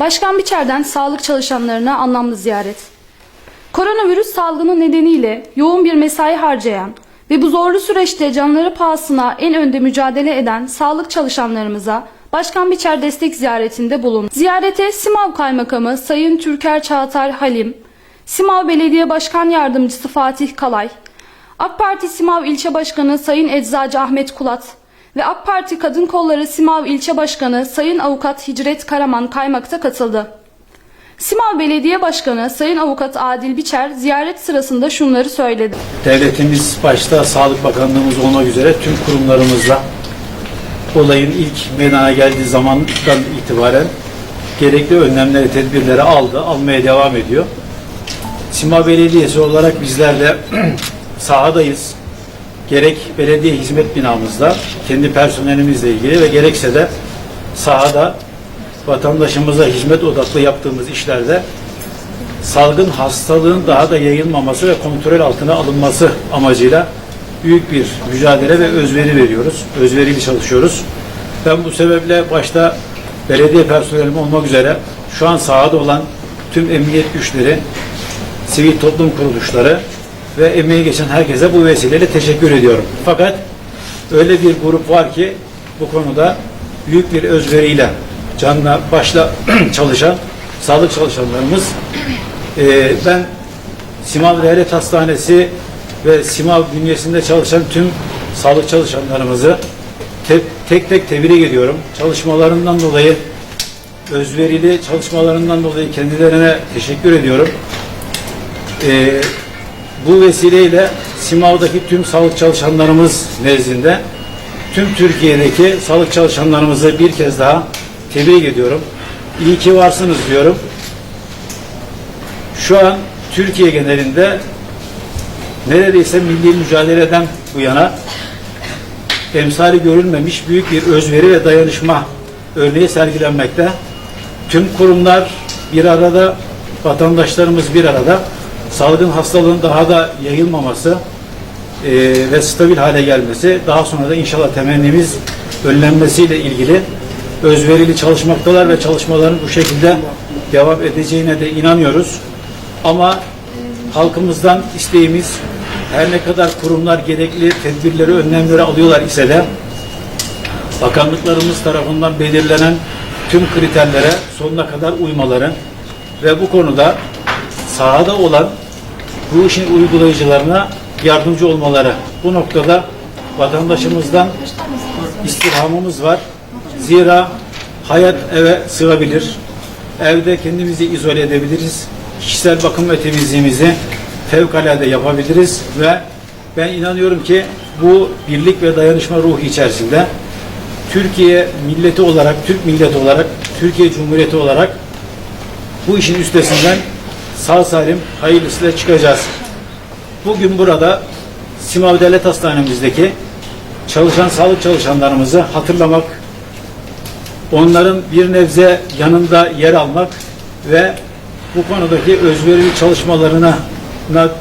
Başkan Biçer'den sağlık çalışanlarına anlamlı ziyaret. Koronavirüs salgını nedeniyle yoğun bir mesai harcayan ve bu zorlu süreçte canları pahasına en önde mücadele eden sağlık çalışanlarımıza Başkan Biçer destek ziyaretinde bulundu. Ziyarete Simav Kaymakamı Sayın Türker Çağatay Halim, Simav Belediye Başkan Yardımcısı Fatih Kalay, AK Parti Simav İlçe Başkanı Sayın Eczacı Ahmet Kulat ve AK Parti Kadın Kolları Simav İlçe Başkanı Sayın Avukat Hicret Karaman kaymakta katıldı. Simav Belediye Başkanı Sayın Avukat Adil Biçer ziyaret sırasında şunları söyledi. Devletimiz başta Sağlık Bakanlığımız olmak üzere tüm kurumlarımızla olayın ilk meydana geldiği zamandan itibaren gerekli önlemleri, tedbirleri aldı, almaya devam ediyor. Sima Belediyesi olarak bizler de sahadayız. Gerek belediye hizmet binamızda, kendi personelimizle ilgili ve gerekse de sahada vatandaşımıza hizmet odaklı yaptığımız işlerde salgın hastalığın daha da yayılmaması ve kontrol altına alınması amacıyla büyük bir mücadele ve özveri veriyoruz. Özverili çalışıyoruz. Ben bu sebeple başta belediye personelim olmak üzere şu an sahada olan tüm emniyet güçleri, sivil toplum kuruluşları ve emeği geçen herkese bu vesileyle teşekkür ediyorum. Fakat öyle bir grup var ki bu konuda büyük bir özveriyle canla başla çalışan sağlık çalışanlarımız ee, ben Simav Devlet Hastanesi ve Simav bünyesinde çalışan tüm sağlık çalışanlarımızı te- tek tek tebrik ediyorum. Çalışmalarından dolayı özverili çalışmalarından dolayı kendilerine teşekkür ediyorum. Ee, bu vesileyle Simav'daki tüm sağlık çalışanlarımız nezdinde tüm Türkiye'deki sağlık çalışanlarımızı bir kez daha tebrik ediyorum. İyi ki varsınız diyorum. Şu an Türkiye genelinde neredeyse milli mücadeleden bu yana emsali görülmemiş büyük bir özveri ve dayanışma örneği sergilenmekte. Tüm kurumlar bir arada, vatandaşlarımız bir arada salgın hastalığın daha da yayılmaması e, ve stabil hale gelmesi, daha sonra da inşallah temennimiz önlenmesiyle ilgili özverili çalışmaktalar ve çalışmaların bu şekilde devam edeceğine de inanıyoruz. Ama halkımızdan isteğimiz her ne kadar kurumlar gerekli tedbirleri, önlemleri alıyorlar ise de bakanlıklarımız tarafından belirlenen tüm kriterlere sonuna kadar uymaları ve bu konuda sahada olan bu işin uygulayıcılarına yardımcı olmaları. Bu noktada vatandaşımızdan istirhamımız var. Zira hayat eve sığabilir. Evde kendimizi izole edebiliriz. Kişisel bakım ve temizliğimizi fevkalade yapabiliriz ve ben inanıyorum ki bu birlik ve dayanışma ruhu içerisinde Türkiye milleti olarak, Türk milleti olarak, Türkiye Cumhuriyeti olarak bu işin üstesinden sağ salim hayırlısıyla çıkacağız. Bugün burada Simav Devlet Hastanemizdeki çalışan sağlık çalışanlarımızı hatırlamak, onların bir nebze yanında yer almak ve bu konudaki özverili çalışmalarına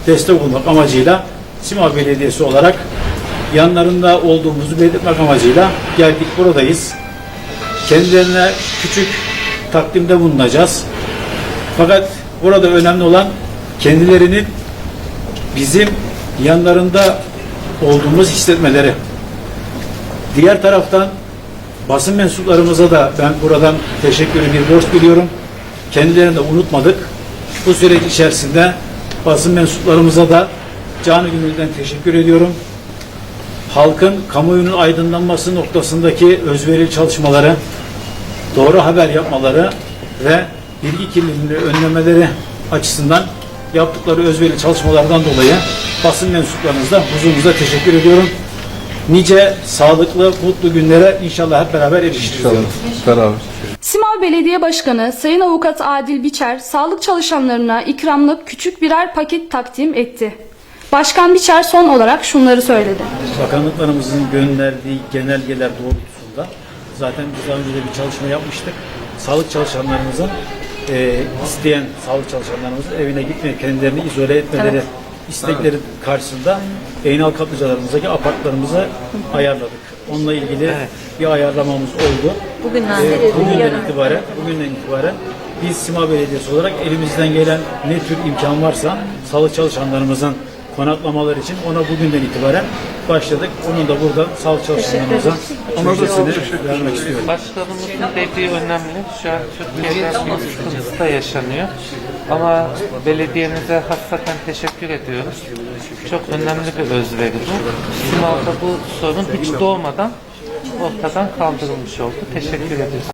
destek olmak amacıyla Simav Belediyesi olarak yanlarında olduğumuzu belirtmek amacıyla geldik buradayız. Kendilerine küçük takdimde bulunacağız. Fakat burada önemli olan kendilerinin bizim yanlarında olduğumuz hissetmeleri. Diğer taraftan basın mensuplarımıza da ben buradan teşekkürü bir borç biliyorum. Kendilerini de unutmadık. Bu süreç içerisinde basın mensuplarımıza da canı gönülden teşekkür ediyorum. Halkın kamuoyunun aydınlanması noktasındaki özverili çalışmaları, doğru haber yapmaları ve bilgi kirliliğini önlemeleri açısından yaptıkları özverili çalışmalardan dolayı basın mensuplarınıza huzurunuzda teşekkür ediyorum. Nice sağlıklı, mutlu günlere inşallah hep beraber erişiriz. Beraber. Simav Belediye Başkanı Sayın Avukat Adil Biçer sağlık çalışanlarına ikramlık küçük birer paket takdim etti. Başkan Biçer son olarak şunları söyledi. Bakanlıklarımızın gönderdiği genelgeler doğrultusunda zaten biz daha önce de bir çalışma yapmıştık. Sağlık çalışanlarımızın e, isteyen sağlık çalışanlarımızın evine gitmeyip kendilerini izole etmeleri istekleri karşısında Eynal kaplıcalarımızdaki apartlarımızı ayarladık. Onunla ilgili bir ayarlamamız oldu. Bugünden E, beri bugünden yarın. itibaren bugünden itibaren biz Sima Belediyesi olarak elimizden gelen ne tür imkan varsa sağlık çalışanlarımızın konaklamalar için ona bugünden itibaren başladık. Onun da burada sağlık çalışanlarımıza müjdesini vermek istiyorum. Başkanımızın dediği önemli. Şu an Türkiye'de bir sıkıntısı da yaşanıyor. Ama belediyenize hassaten teşekkür ediyoruz. Çok önemli bir özveri bu. Simav'da bu sorun hiç doğmadan ortadan kaldırılmış oldu. Teşekkür ediyoruz.